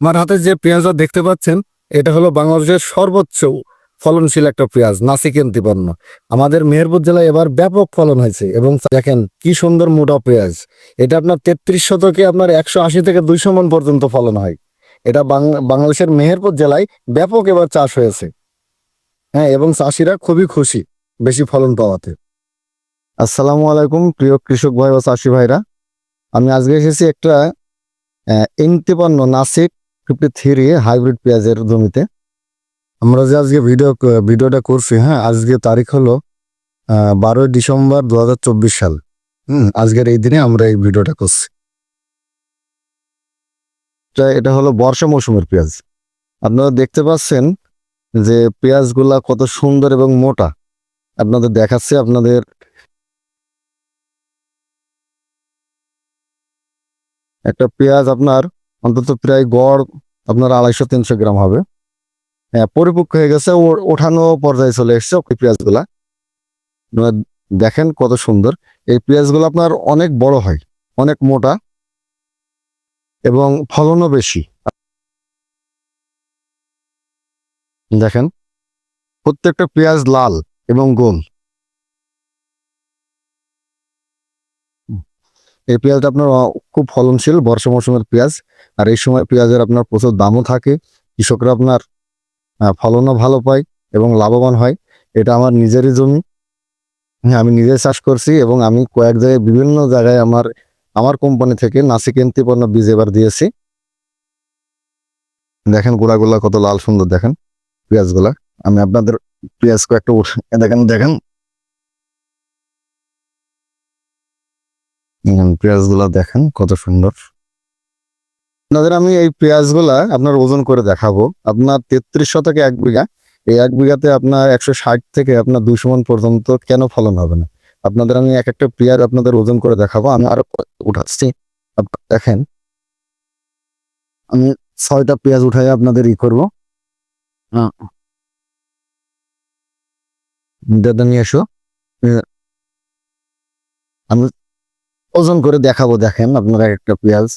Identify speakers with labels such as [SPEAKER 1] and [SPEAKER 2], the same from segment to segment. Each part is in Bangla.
[SPEAKER 1] আমার হাতে যে পেঁয়াজটা দেখতে পাচ্ছেন, এটা হলো বাংলাদেশের সর্বোচ্চ ফলনশীল একটা পেঁয়াজ নাসিকেন তিপান্ন আমাদের মেহেরপুর জেলায় এবার ব্যাপক ফলন হয়েছে এবং দেখেন কি সুন্দর মোটা পেঁয়াজ। এটা আপনার তেত্রিশ শতকে আপনার একশো আশি থেকে দুইশো মন পর্যন্ত ফলন হয়। এটা বাং- বাংলাদেশের মেহেরপুর জেলায় ব্যাপক এবার চাষ হয়েছে। হ্যাঁ এবং চাষিরা খুবই খুশি বেশি ফলন পাওয়াতে। আসসালামু আলাইকুম, প্রিয় কৃষক ভাই ও চাষি ভাইরা। আমি আজকে এসেছি একটা ইনতিপান্ন নাসিক ফিফটি থ্রি হাইব্রিড পেঁয়াজের জমিতে। আমরা যে আজকে ভিডিও ভিডিওটা করছি হ্যাঁ আজকে তারিখ হলো বারোই ডিসেম্বর দু হাজার চব্বিশ সাল। হুম, আজকের এই দিনে আমরা এই ভিডিওটা করছি। এটা হলো বর্ষা মৌসুমের পেঁয়াজ। আপনারা দেখতে পাচ্ছেন যে পেঁয়াজগুলা কত সুন্দর এবং মোটা। আপনাদের দেখাচ্ছে আপনাদের একটা পেঁয়াজ আপনার অন্তত প্রায় গড় আপনার আড়াইশো, তিনশো গ্রাম হবে। হ্যাঁ পরিপক্ক হয়ে গেছে ওঠানো পর্যায়ে চলে এসছে ওই পেঁয়াজগুলা। দেখেন কত সুন্দর। এই পেঁয়াজগুলো আপনার অনেক বড় হয়, অনেক মোটা এবং ফলনও বেশি। দেখেন, প্রত্যেকটা পেঁয়াজ লাল এবং গোল। এই পেঁয়াজটা আপনার খুব ফলনশীল বর্ষা মৌসুমের পেঁয়াজ। আর এই সময় পেঁয়াজের আপনার প্রচুর দামও থাকে। কৃষকরা আপনার ফলনও ভালো পায় এবং লাভবান হয়। এটা আমার নিজেরই জমি। হ্যাঁ আমি নিজে চাষ করছি এবং আমি কয়েক জায়গায়, বিভিন্ন জায়গায় আমার আমার কোম্পানি থেকে নাসিক এন্তিপন্ন বীজ এবার দিয়েছি। দেখেন গোড়াগুলা কত লাল সুন্দর দেখেন পেঁয়াজগুলা। আমি আপনাদের পেঁয়াজ কয়েকটা দেখেন দেখেন। পেঁয়াজগুলা দেখেন কত সুন্দর। আপনাদের আমি এই পেঁয়াজগুলা আপনার ওজন করে দেখাবো। আপনার তেত্রিশ শতকে এক বিঘা, এই এক বিঘাতে আপনার একশো ষাট থেকে আপনার দুশো মন পর্যন্ত কেন ফলন হবে না? আপনাদের আমি এক একটা পেঁয়াজ আপনাদের ওজন করে দেখাবো, আমি আরও উঠাচ্ছি। দেখেন। আমি ছয়টা পেঁয়াজ উঠাই আপনাদের ই করব। দাদা নিয়ে এসো। আমি ওজন করে দেখাবো, দেখেন আপনারা একটা পেঁয়াজ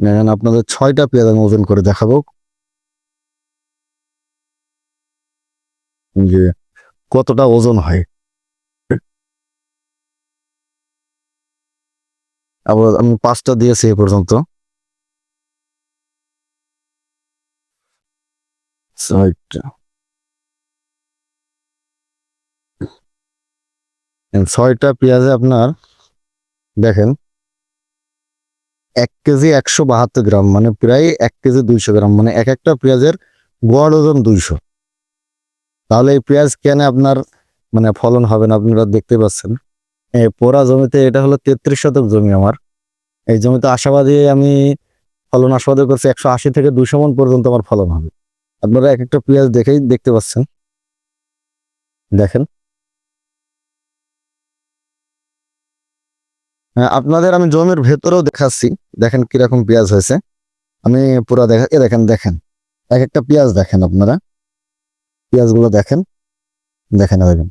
[SPEAKER 1] দেখেন আপনাদের ছয়টা পেঁয়াজ আমি ওজন করে দেখাবো। যে কতটা ওজন হয়। আবার আমি পাঁচটা দিয়েছি এ পর্যন্ত। ছয়টা ছয়টা পেঁয়াজে আপনার, দেখেন, এক কেজি একশো বাহাত্তর গ্রাম মানে প্রায় এক কেজি দুইশো গ্রাম মানে এক একটা পেঁয়াজের গড় ওজন দুইশো। তাহলে এই পেঁয়াজ কেন আপনার মানে ফলন হবে না, আপনারা দেখতে পাচ্ছেন। পোড়া জমিতে এটা হলো তেত্রিশ শতক জমি আমার। এই জমিতে আশাবাদী আমি ফলন আশাবাদী করছি, একশো আশি থেকে দুশো মন পর্যন্ত আমার ফলন হবে। আপনারা এক একটা পেঁয়াজ দেখেই দেখতে পাচ্ছেন। দেখেন। হ্যাঁ, আপনাদের আমি জমির ভেতরেও দেখাচ্ছি। দেখেন কীরকম পেঁয়াজ হয়েছে। আমি পুরো দেখা এ দেখেন দেখেন। এক একটা পেঁয়াজ দেখেন আপনারা। পেঁয়াজগুলো দেখেন। দেখেন দেখেন।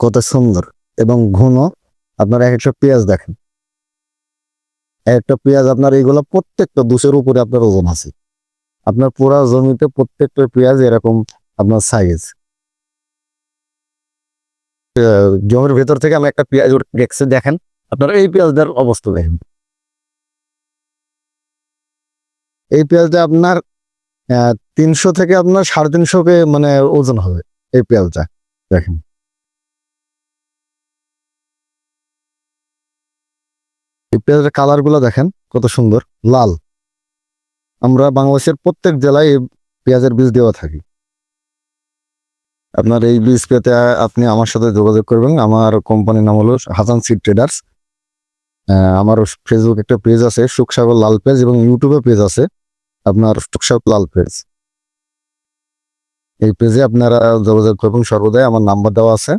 [SPEAKER 1] কত সুন্দর এবং ঘন। আপনারা এক একটা পেঁয়াজ দেখেন। এক একটা পেঁয়াজ আপনার এইগুলো প্রত্যেকটা দুশের উপরে আপনার ওজন আছে। আপনার পুরা জমিতে প্রত্যেকটা পেঁয়াজ এরকম আপনার সাইজ জমির ভেতর থেকে আমি একটা পেঁয়াজ দেখছি, দেখেন। আপনারা এই পেঁয়াজটার অবস্থা দেখেন। এই পেঁয়াজটা আপনার তিনশো থেকে আপনার সাড়ে তিনশো কে মানে ওজন হবে এই পেঁয়াজটা, দেখেন। এই পেঁয়াজের কালারগুলো দেখেন, কত সুন্দর, লাল। আমরা বাংলাদেশের প্রত্যেক জেলায় পেঁয়াজের বীজ দেওয়া থাকি। আপনার এই বীজ পেতে আপনি আমার সাথে যোগাযোগ করবেন। আমার কোম্পানির নাম হলো হাসান সিড ট্রেডার্স। আমার ফেসবুক একটা পেজ আছে, সুখসাগর লাল পেজ এবং ইউটিউবে পেজ আছে। আপনার সুখসাগর লাল পেজ এই পেজে আপনারা যোগাযোগ করবেন সর্বদাই। আমার নাম্বার দেওয়া আছে।